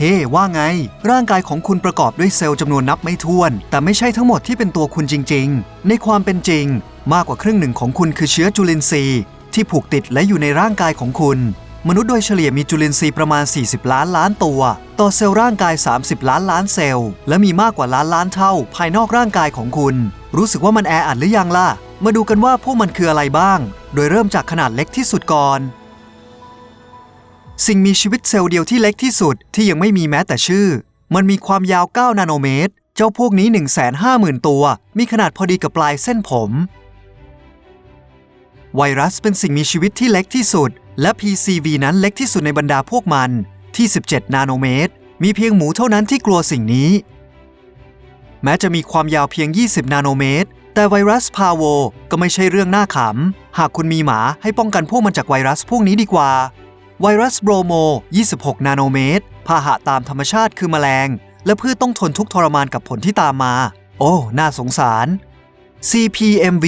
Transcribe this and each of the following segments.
เฮ้ ว่าไง ร่างกายของคุณประกอบด้วยเซลล์จำนวนนับไม่ถ้วน แต่ไม่ใช่ทั้งหมดที่เป็นตัวคุณจริง ๆ ในความเป็นจริง มากกว่าครึ่งหนึ่งของคุณคือเชื้อจุลินทรีย์ ที่ผูกติดและอยู่ในร่างกายของคุณ มนุษย์โดยเฉลี่ยมีจุลินทรีย์ประมาณ 40 ล้านล้านตัว ต่อเซลล์ร่างกาย 30 ล้านล้านเซลล์ และมีมากกว่าล้านล้านเท่า ภายนอกร่างกายของคุณ รู้สึกว่ามันแออัดหรือยังล่ะ มาดูกันว่าพวกมันคืออะไรบ้าง โดยเริ่มจากขนาดเล็กที่สุดก่อน สิ่งมีชีวิตเซลล์เดียวที่เล็กที่สุดที่ยังไม่มีแม้แต่ชื่อ มันมีความยาว 9 นาโนเมตร เจ้าพวกนี้ 150,000 ตัว มีขนาดพอดีกับปลายเส้นผม ไวรัสเป็นสิ่งมีชีวิตที่เล็กที่สุด และ PCV นั้นเล็กที่สุดในบรรดาพวกมันที่ 17 นาโนเมตร มีเพียงหมูเท่านั้นที่กลัวสิ่งนี้ แม้จะมีความยาวเพียง 20 นาโนเมตร แต่ไวรัสพาโวก็ไม่ใช่เรื่องน่าขำ หากคุณมีหมาให้ป้องกันพวกมันจากไวรัสพวกนี้ดีกว่า ไวรัสโบรโม 26 นาโนเมตร พาหะตามธรรมชาติคือแมลง และพืชต้องทนทุกทรมานกับผลที่ตามมา โอ้ น่าสงสาร CPMV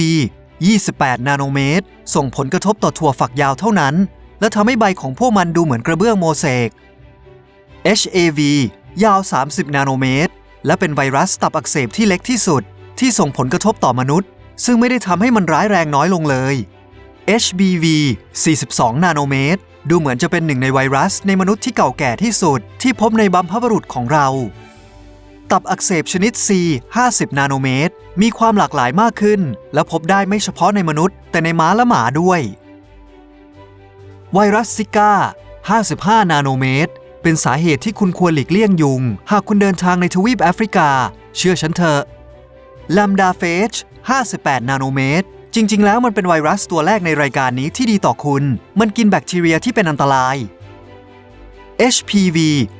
28 นาโนเมตร ส่งผลกระทบต่อถั่วฝักยาวเท่านั้น และทำให้ใบของพวกมันดูเหมือนกระเบื้องโมเสก HAV ยาว 30 นาโนเมตร และเป็นไวรัสตับอักเสบที่เล็กที่สุด ที่ส่งผลกระทบต่อมนุษย์ ซึ่งไม่ได้ทำให้มันร้ายแรงน้อยลงเลย HBV 42 นาโนเมตร ดูเหมือนจะเป็นหนึ่งในไวรัสในมนุษย์ที่เก่าแก่ที่สุด ที่พบในบัมพบุรุษของเรา ตับอักเสบชนิด C 50 นาโนเมตร มีความหลากหลายมากขึ้น และพบได้ไม่เฉพาะในมนุษย์ แต่ในม้าและหมาด้วย ไวรัสซิก้า 55 นาโนเมตร เป็นสาเหตุที่คุณควรหลีกเลี่ยงยุง หากคุณเดินทางในทวีปแอฟริกา เชื่อฉันเถอะ ลัมดาเฟจ58 นาโนเมตร จริง ๆ แล้วมันเป็นไวรัสตัวแรกในรายการนี้ที่ดีต่อคุณ มันกินแบคทีเรียที่เป็นอันตราย HPV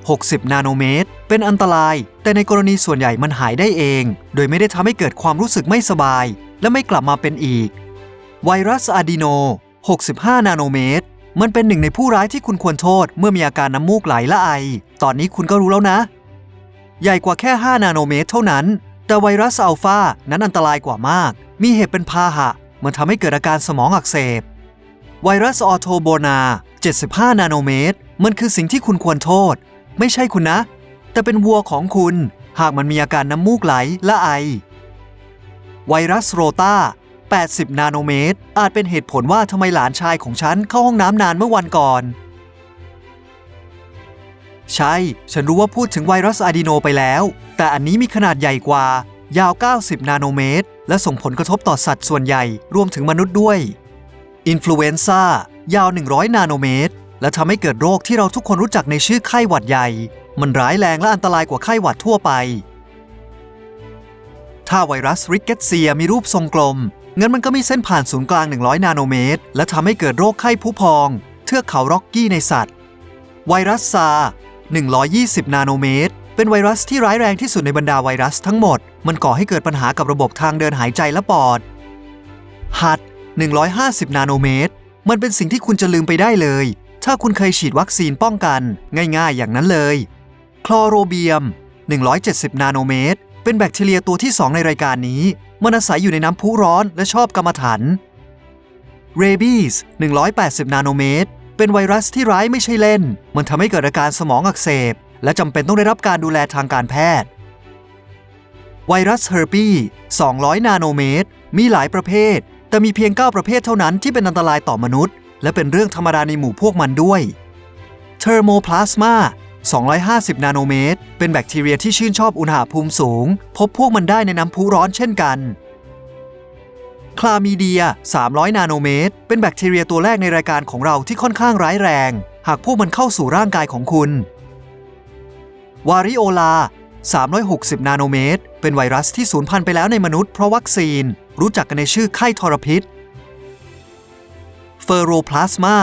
60 นาโนเมตร เป็นอันตราย แต่ในกรณีส่วนใหญ่มันหายได้เอง โดยไม่ได้ทำให้เกิดความรู้สึกไม่สบาย และไม่กลับมาเป็นอีก ไวรัสอะดีโน 65 นาโนเมตร มันเป็นหนึ่งในผู้ร้ายที่คุณควรโทษ เมื่อมีอาการน้ำมูกไหลและไอ ตอนนี้คุณก็รู้แล้วนะ ใหญ่กว่าแค่ 5 นาโนเมตรเท่านั้น แต่ไวรัสอัลฟานั้นอันตรายกว่ามาก มีเหตุเป็นพาหะ มันทำให้เกิดอาการสมองอักเสบ ไวรัสออโทโบนา 75 นาโนเมตร มันคือสิ่งที่คุณควรโทษ ไม่ใช่คุณนะ แต่เป็นวัวของคุณ หากมันมีอาการน้ำมูกไหลและไอ ไวรัสโรตา80 นาโนเมตร อาจเป็นเหตุผลว่าทำไมหลานชายของฉันเข้าห้องน้ำนานเมื่อวันก่อน ใช่ ฉันรู้ว่าพูดถึงไวรัสอะดีโนไปแล้ว แต่อันนี้มีขนาดใหญ่กว่า ยาว 90 นาโนเมตร และส่งผลกระทบต่อสัตว์ส่วนใหญ่ รวมถึงมนุษย์ด้วย อินฟลูเอนซ่ายาว 100 นาโนเมตร และทำให้เกิดโรคที่เราทุกคนรู้จักในชื่อไข้หวัดใหญ่ มันร้ายแรงและอันตรายกว่าไข้หวัดทั่วไป ถ้าไวรัสริกเกตเซียมีรูปทรงกลม งั้นมันก็มีเส้นผ่านศูนย์กลาง 100 นาโนเมตร และทำให้เกิดโรคไข้ผู้พอง เทือกเขาร็อกกี้ในสัตว์ ไวรัสซา 120 นาโนเมตร เป็นไวรัสที่ร้ายแรงที่สุดในบรรดาไวรัสทั้งหมด มันก่อให้เกิดปัญหากับระบบทางเดินหายใจและปอด หัด 150 นาโนเมตร มันเป็นสิ่งที่คุณจะลืมไปได้เลย ถ้าคุณเคยฉีดวัคซีนป้องกัน ง่ายๆ อย่างนั้นเลย คลอโรเบียม 170 นาโนเมตร เป็นแบคทีเรียตัวที่ 2 ในรายการนี้ มันอาศัยอยู่ในน้ำพุร้อนและชอบกรรมฐานเรบีส180 นาโนเมตร เป็นไวรัสที่ร้ายไม่ใช่เล่น มันทำให้เกิดอาการสมองอักเสบ และจำเป็นต้องได้รับการดูแลทางการแพทย์ ไวรัสเฮอร์ปี200 นาโนเมตร มีหลายประเภท แต่มีเพียง 9 ประเภทเท่านั้นที่เป็นอันตรายต่อมนุษย์ และเป็นเรื่องธรรมดาในหมู่พวกมันด้วยเทอร์โมพลาสมา250 นาโนเมตร เป็นแบคทีเรียที่ชื่นชอบอุณหภูมิสูง พบพวกมันได้ในน้ำพุร้อนเช่นกัน คลามีเดีย 300 นาโนเมตร เป็นแบคทีเรียตัวแรกในรายการของเราที่ค่อนข้างร้ายแรง หากพวกมันเข้าสู่ร่างกายของคุณ วาริโอลา 360 นาโนเมตร เป็นไวรัสที่สูญพันธุ์ไปแล้วในมนุษย์เพราะวัคซีน รู้จักกันในชื่อไข้ทรพิษ เฟอโรพลาสมา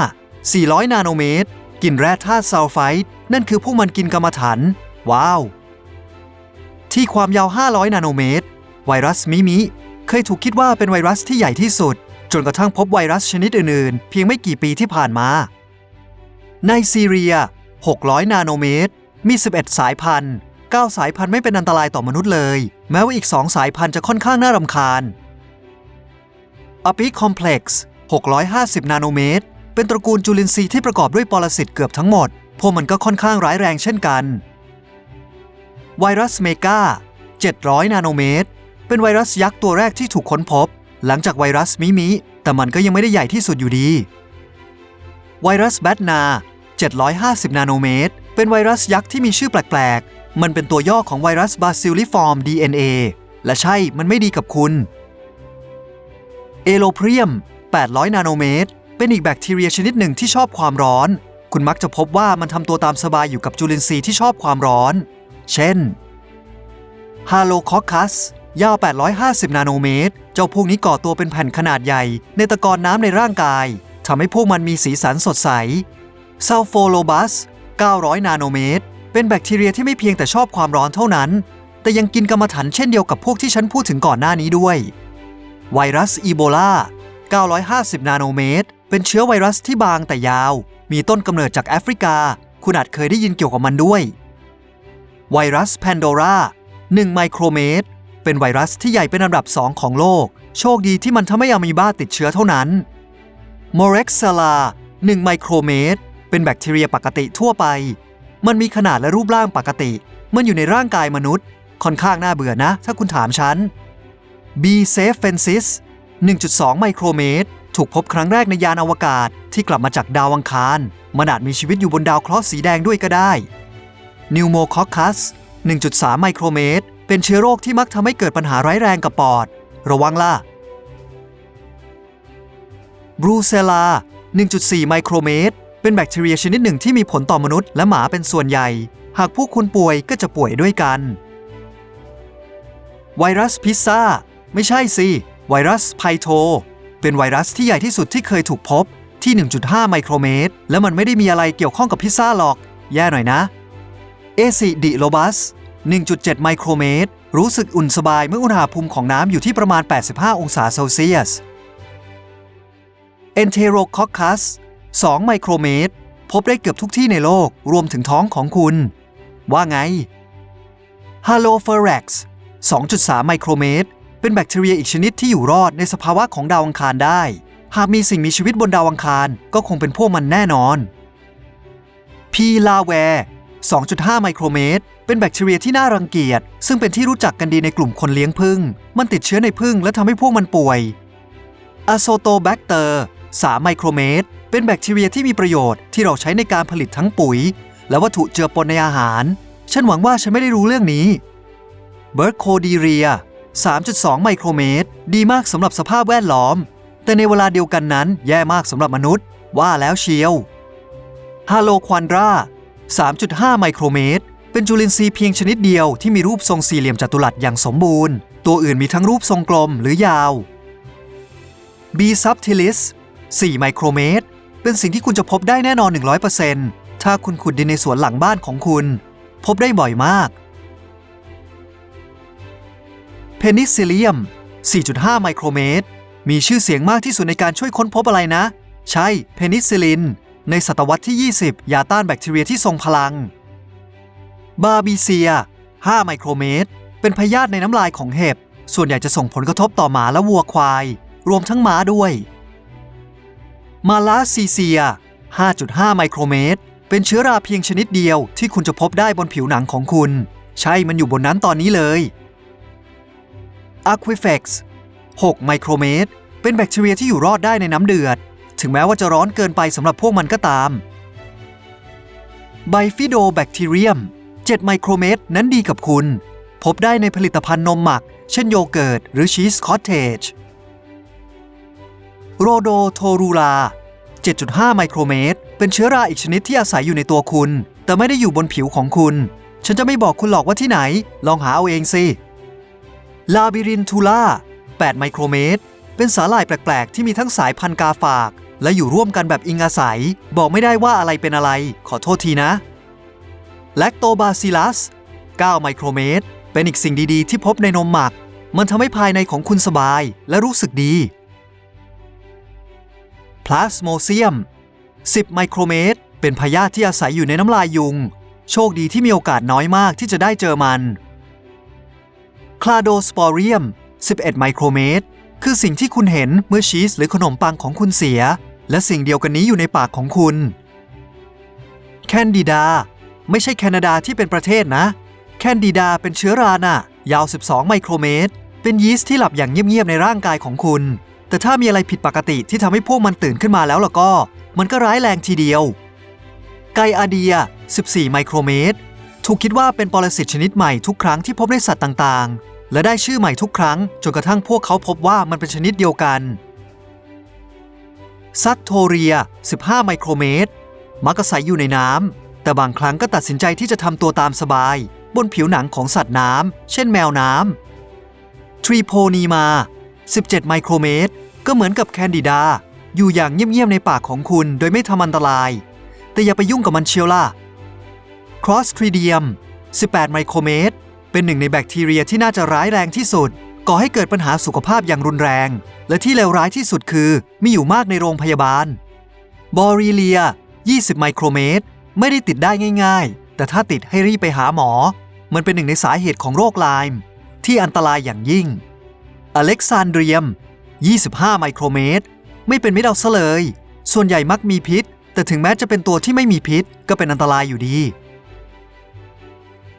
400 นาโนเมตร กินแร่ธาตุซัลไฟด์นั่นคือพวกมันกินกรรมฐาน ว้าว ที่ความยาว 500 นาโนเมตร ไวรัสมิมิ เคยถูกคิดว่าเป็นไวรัสที่ใหญ่ที่สุด จนกระทั่งพบไวรัสชนิดอื่นๆ เพียงไม่กี่ปีที่ผ่านมา ในซีเรีย 600 นาโนเมตร มี 11 สายพันธุ์ 9 สายพันธุ์ไม่เป็นอันตรายต่อมนุษย์เลย แม้ว่าอีก 2 สายพันธุ์จะค่อนข้างน่ารำคาญอปิคอมเพล็กซ์650 นาโนเมตร เป็นตระกูลจุลินทรีย์ที่ประกอบด้วยปรสิตเกือบทั้งหมด พวกมันก็ค่อนข้างร้ายแรงเช่นกัน ไวรัสเมกา700 นาโนเมตร เป็นไวรัสยักษ์ตัวแรกที่ถูกค้นพบ หลังจากไวรัสมิมิ แต่มันก็ยังไม่ได้ใหญ่ที่สุดอยู่ดี ไวรัสแบทนา 750 นาโนเมตร เป็นไวรัสยักษ์ที่มีชื่อแปลกๆ มันเป็นตัวย่อของไวรัสบาซิลิฟอร์ม DNA และใช่มันไม่ดีกับคุณ เอโลเพียม 800 นาโนเมตร เป็นอีกแบคทีเรียชนิดหนึ่งที่ชอบความร้อน คุณมักจะพบว่ามันทำตัวตามสบายอยู่กับจุลินทรีย์ที่ชอบความร้อน เช่นฮาโลคอคัส ยาว 850 นาโนเมตร เจ้าพวกนี้ก่อตัวเป็นแผ่นขนาดใหญ่ ในตะกอนน้ำในร่างกายทำให้พวกมันมีสีสันสดใสซ u ลโฟโลบัส 900 นาโนเมตร เป็นแบคทีเรียที่ไม่เพียงแต่ชอบความร้อนเท่านั้น แต่ยังกินกรรมฐานเช่นเดียวกับพวกที่ฉันพูดถึงก่อนหน้านี้ด้วย ไวรัสอีโบลา950 นาโนเมตร เป็นเชื้อไวรัสที่บางแต่ยาว มีต้นกำเนิดจากแอฟริกา คุณอาจเคยได้ยินเกี่ยวกับมันด้วย ไวรัสแพนโดรา1ไมโครเมตร เป็นไวรัสที่ใหญ่เป็นอันดับ2ของโลก โชคดีที่มันทำให้อะมีบ้าติดเชื้อเท่านั้นโมเร็กซาลา1ไมโครเมตร เป็นแบคทีเรียปกติทั่วไป มันมีขนาดและรูปร่างปกติ มันอยู่ในร่างกายมนุษย์ ค่อนข้างน่าเบื่อนะ ถ้าคุณถามฉัน B. s a f e f e n s i s 1.2 ไมโครเมตร ถูกพบครั้งแรกในยานอวกาศที่กลับมาจากดาวอังคาร มันอาจมีชีวิตอยู่บนดาวเคราะห์สีแดงด้วยก็ได้ n e u m o c o c c u s 1.3 ไมโครเมตร เป็นเชื้อโรคที่มักทำให้เกิดปัญหาร้ายแรงกับปอด ระวังล่ะบรูเซลา 1.4 ไมโครเมตร เป็นแบคทีเรียชนิดหนึ่งที่มีผลต่อมนุษย์และหมาเป็นส่วนใหญ่ หากพวกคุณป่วยก็จะป่วยด้วยกัน ไวรัสพิซซ่า ไม่ใช่สิ ไวรัสไพโท เป็นไวรัสที่ใหญ่ที่สุดที่เคยถูกพบที่ 1.5 ไมโครเมตร และมันไม่ได้มีอะไรเกี่ยวข้องกับพิซซ่าหรอก แย่หน่อยนะ เอซิดิโลบัส 1.7 ไมโครเมตร รู้สึกอุ่นสบายเมื่ออุณหภูมิของน้ำอยู่ที่ประมาณ 85 องศาเซลเซียส Enterococcus 2 ไมโครเมตร พบได้เกือบทุกที่ในโลก รวมถึงท้องของคุณ ว่าไง Halopharax 2.3 ไมโครเมตร เป็นแบคทีเรียอีกชนิดที่อยู่รอดในสภาวะของดาวอังคารได้ หากมีสิ่งมีชีวิตบนดาวอังคารก็คงเป็นพวกมันแน่นอน P. l a v a r 2.5 ไมโครเมตร เป็นแบคทีเรียที่น่ารังเกียจ ซึ่งเป็นที่รู้จักกันดีในกลุ่มคนเลี้ยงผึ้งมันติดเชื้อในผึ้งและทำให้พวกมันป่วย a z o t o b a c t e r 3ไมโครเมตร เป็นแบคทีเรียที่มีประโยชน์ที่เราใช้ในการผลิตทั้งปุ๋ย และวัตถุเจือปนในอาหาร ฉันหวังว่าฉันไม่ได้รู้เรื่องนี้ b e r c o d i r i a 3.2 ไมโครเมตร ดีมากสำหรับสภาพแวดล้อม แต่ในเวลาเดียวกันนั้นแย่มากสำหรับมนุษย์ ว่าแล้วเชียวฮาโลควานรา 3.5 ไมโครเมตร เป็นจุลินทรีย์เพียงชนิดเดียวที่มีรูปทรงสี่เหลี่ยมจัตุรัสอย่างสมบูรณ์ ตัวอื่นมีทั้งรูปทรงกลมหรือยาว B subtilis 4 ไมโครเมตร เป็นสิ่งที่คุณจะพบได้แน่นอน 100%ถ้าคุณขุดดินในสวนหลังบ้านของคุณ พบได้บ่อยมากเพนิซิลเลียม4.5 ไมโครเมตร มีชื่อเสียงมากที่สุดในการช่วยค้นพบอะไรนะ ใช่เพนิซิลิน ในศตวรรษที่ 20 ยาต้านแบคทีเรียที่ทรงพลัง บาบีเซีย 5 ไมโครเมตร เป็นพยาธิในน้ำลายของเห็บ ส่วนใหญ่จะส่งผลกระทบต่อหมาและวัวควาย รวมทั้งม้าด้วย มาลาซีเซีย 5.5 ไมโครเมตร เป็นเชื้อราเพียงชนิดเดียวที่คุณจะพบได้บนผิวหนังของคุณ ใช่มันอยู่บนนั้นตอนนี้เลย Aquifex 6 ไมโครเมตร เป็นแบคทีเรียที่อยู่รอดได้ในน้ำเดือด ถึงแม้ว่าจะร้อนเกินไปสำหรับพวกมันก็ตาม Bifidobacterium 7ไมโครเมตรนั้นดีกับคุณ พบได้ในผลิตภัณฑ์นมหมัก เช่นโยเกิร์ตหรือชีสคอตเทจโรโดโทรูลา 7.5 ไมโครเมตร เป็นเชื้อราอีกชนิดที่อาศัยอยู่ในตัวคุณ แต่ไม่ได้อยู่บนผิวของคุณ ฉันจะไม่บอกคุณหรอกว่าที่ไหน ลองหาเอาเองสิ ลาบิรินทูล่า 8 ไมโครเมตร เป็นสาหร่ายแปลก ๆ ที่มีทั้งสายพันธุ์กาฝาก และอยู่ร่วมกันแบบอิงอาศัย บอกไม่ได้ว่าอะไรเป็นอะไร ขอโทษทีนะแลคโตบาซิลัส 9 ไมโครเมตร เป็นอีกสิ่งดีๆ ที่พบในนมหมัก มันทำให้ภายในของคุณสบายและรู้สึกดีพลาสโมเซียม 10 ไมโครเมตร เป็นพยาธิที่อาศัยอยู่ในน้ำลายยุง โชคดีที่มีโอกาสน้อยมากที่จะได้เจอมัน คลาโดสปอเรียม 11 ไมโครเมตร คือสิ่งที่คุณเห็นเมื่อชีสหรือขนมปังของคุณเสีย และสิ่งเดียวกันนี้อยู่ในปากของคุณ แคนดิดา ไม่ใช่แคนาดาที่เป็นประเทศนะ แคนดิดาเป็นเชื้อราน่ะ ยาว 12 ไมโครเมตร เป็นยีสต์ที่หลับอย่างเงียบๆในร่างกายของคุณ แต่ถ้ามีอะไรผิดปกติที่ทำให้พวกมันตื่นขึ้นมาแล้วล่ะก็ มันก็ร้ายแรงทีเดียว ไกอาเดีย 14 ไมโครเมตร ถูกคิดว่าเป็นปรสิตชนิดใหม่ทุกครั้งที่พบในสัตว์ต่างๆ และได้ชื่อใหม่ทุกครั้งจนกระทั่งพวกเขาพบว่ามันเป็นชนิดเดียวกัน ซัตโทเรีย 15 ไมโครเมตร มักอาศัยอยู่ในน้ำ แต่บางครั้งก็ตัดสินใจที่จะทำตัวตามสบาย บนผิวหนังของสัตว์น้ำ เช่นแมวน้ำ ทรีโพนีมา 17 ไมโครเมตร ก็เหมือนกับแคนดิดา อยู่อย่างเงียบๆในปากของคุณโดยไม่ทำอันตราย แต่อย่าไปยุ่งกับมันเชียวล่ะ ครอสทรีเดียม 18 ไมโครเมตร เป็นหนึ่งในแบคทีเรียที่น่าจะร้ายแรงที่สุด ก่อให้เกิดปัญหาสุขภาพอย่างรุนแรง และที่เลวร้ายที่สุดคือมีอยู่มากในโรงพยาบาล บอรีเลีย 20 ไมโครเมตร ไม่ได้ติดได้ง่าย ๆ แต่ถ้าติดให้รีบไปหาหมอ มันเป็นหนึ่งในสาเหตุของโรคไลม์ที่อันตรายอย่างยิ่ง อเล็กซานเดรียม 25 ไมโครเมตร ไม่เป็นมิตรเอาซะเลย ส่วนใหญ่มักมีพิษ แต่ถึงแม้จะเป็นตัวที่ไม่มีพิษก็เป็นอันตรายอยู่ดี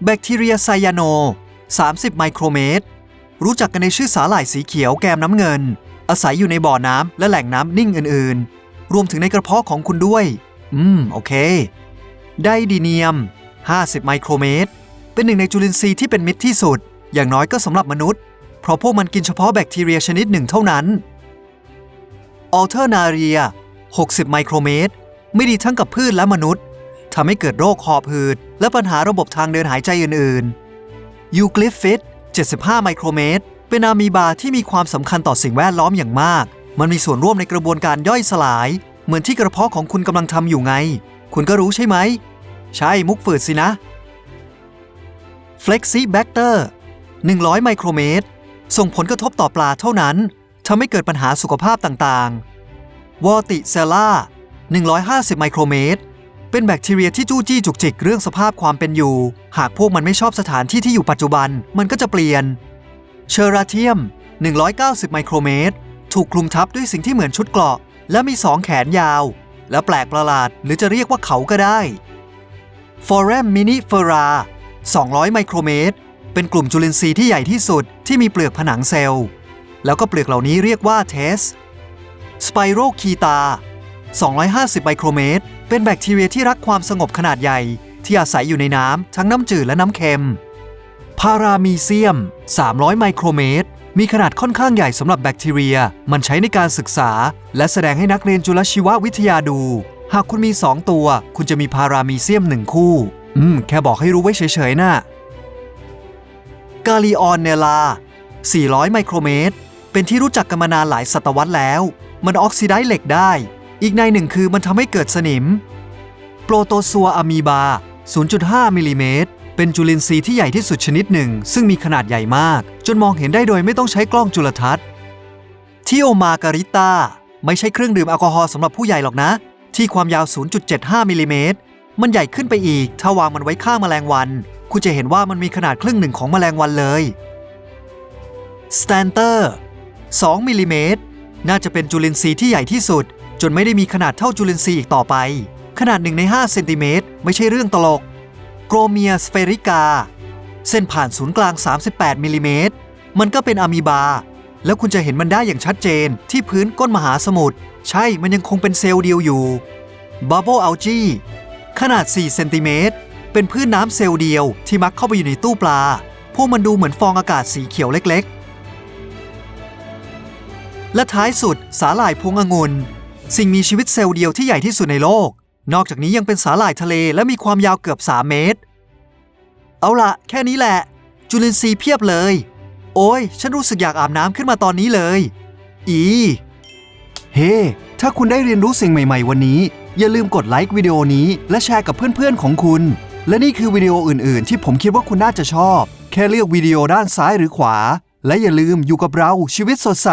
แบคทีเรียไซยาโน 30 ไมโครเมตร รู้จักกันในชื่อสาหร่ายสีเขียวแกมน้ำเงิน อาศัยอยู่ในบ่อน้ำและแหล่งน้ำนิ่งอื่นๆ รวมถึงในกระเพาะของคุณด้วย อืม โอเค ไดดีเนียม 50 ไมโครเมตร เป็นหนึ่งในจุลินทรีย์ที่เป็นมิตรที่สุด อย่างน้อยก็สำหรับมนุษย์ เพราะพวกมันกินเฉพาะแบคทีเรียชนิดหนึ่งเท่านั้นอัลเทอร์นาเรีย 60 ไมโครเมตร ไม่ดีทั้งกับพืชและมนุษย์ทำให้เกิดโรคหอบหืด และปัญหาระบบทางเดินหายใจอื่นๆยูกลิฟฟิต 75 ไมโครเมตร เป็นอะมีบาที่มีความสำคัญต่อสิ่งแวดล้อมอย่างมาก มันมีส่วนร่วมในกระบวนการย่อยสลาย เหมือนที่กระเพาะของคุณกำลังทำอยู่ไง คุณก็รู้ใช่ไหม ใช่มุกฝืดสินะ Flexibacter 100 ไมโครเมตร ส่งผลกระทบต่อปลาเท่านั้นทำให้เกิดปัญหาสุขภาพต่างๆวอติเซล่า150 ไมโครเมตร เป็นแบคทีเรียที่จู้จี้จุกจิกเรื่องสภาพความเป็นอยู่ หากพวกมันไม่ชอบสถานที่ที่อยู่ปัจจุบันมันก็จะเปลี่ยน เชอราเทียม 190 ไมโครเมตร ถูกคลุมทับด้วยสิ่งที่เหมือนชุดเกราะ และมีสองแขนยาว และแปลกประหลาดหรือจะเรียกว่าเขาก็ได้ฟอร์ m มมินิเฟอรา 200 ไมโครเมตร เป็นกลุ่มจุลินทรีย์ที่ใหญ่ที่สุดที่มีเปลือกผนังเซลล์ แล้วก็เปลือกเหล่านี้เรียกว่าเทส สไปโรคีตา 250 ไมโครเมตร เป็นแบคทีเรียที่รักความสงบขนาดใหญ่ ที่อาศัยอยู่ในน้ำทั้งน้ำจืดและน้ำเค็ม พารามีเซียม 300 ไมโครเมตร มีขนาดค่อนข้างใหญ่สำหรับแบคทีเรีย มันใช้ในการศึกษา และแสดงให้นักเรียนจุลชีววิทยาดู หากคุณมี 2 ตัว คุณจะมีพารามีเซียม1คู่ อืม แค่บอกให้รู้ไว้เฉยๆน่ะกาลิออนเนลา 400 ไมโครเมตร เป็นที่รู้จักกันมานานหลายศตวรรษแล้ว มันออกซิไดซ์เหล็กได้ อีกในหนึ่งคือมันทำให้เกิดสนิม โปรโตซัวอะมีบา 0.5 มิลลิเมตร เป็นจุลินทรีย์ที่ใหญ่ที่สุดชนิดหนึ่ง ซึ่งมีขนาดใหญ่มาก จนมองเห็นได้โดยไม่ต้องใช้กล้องจุลทรรศน์ทิโอมาการิต้าไม่ใช่เครื่องดื่มแอลกอฮอล์สำหรับผู้ใหญ่หรอกนะ ที่ความยาว 0.75 มิลลิเมตร มันใหญ่ขึ้นไปอีก ถ้าวางมันไว้ข้างแมลงวัน คุณจะเห็นว่ามันมีขนาดครึ่งหนึ่งของแมลงวันเลยสแตนเตอร์ 2 มิลลิเมตร น่าจะเป็นจุลินทรีย์ที่ใหญ่ที่สุด จนไม่ได้มีขนาดเท่าจุลินทรีย์อีกต่อไป ขนาด1ใน5เซนติเมตรไม่ใช่เรื่องตลกโกรเมียสเฟริกา เส้นผ่านศูนย์กลาง 38มิลลิเมตรมันก็เป็นอะมีบา แล้วคุณจะเห็นมันได้อย่างชัดเจนที่พื้นก้นมหาสมุทรใช่มันยังคงเป็นเซลล์เดียวอยู่บับเบิลอัลจีขนาด 4 เซนติเมตรเป็นพืชน้ำเซลล์เดียวที่มักเข้าไปอยู่ในตู้ปลา พวกมันดูเหมือนฟองอากาศสีเขียวเล็กๆ และท้ายสุดสาหร่ายพวงองุ่น สิ่งมีชีวิตเซลล์เดียวที่ใหญ่ที่สุดในโลก นอกจากนี้ยังเป็นสาหร่ายทะเลและมีความยาวเกือบ 3 เมตร เอาละแค่นี้แหละ จุลินทรีย์เพียบเลย โอ้ย ฉันรู้สึกอยากอาบน้ำขึ้นมาตอนนี้เลย อี เฮ้ถ้าคุณได้เรียนรู้สิ่งใหม่ ๆ วันนี้ อย่าลืมกดไลค์วิดีโอนี้ และแชร์กับเพื่อนๆของคุณ และนี่คือวิดีโออื่น ๆ ที่ผมคิดว่าคุณน่าจะชอบ แค่เลือกวิดีโอด้านซ้ายหรือขวา และอย่าลืมอยู่กับเราชีวิตสดใส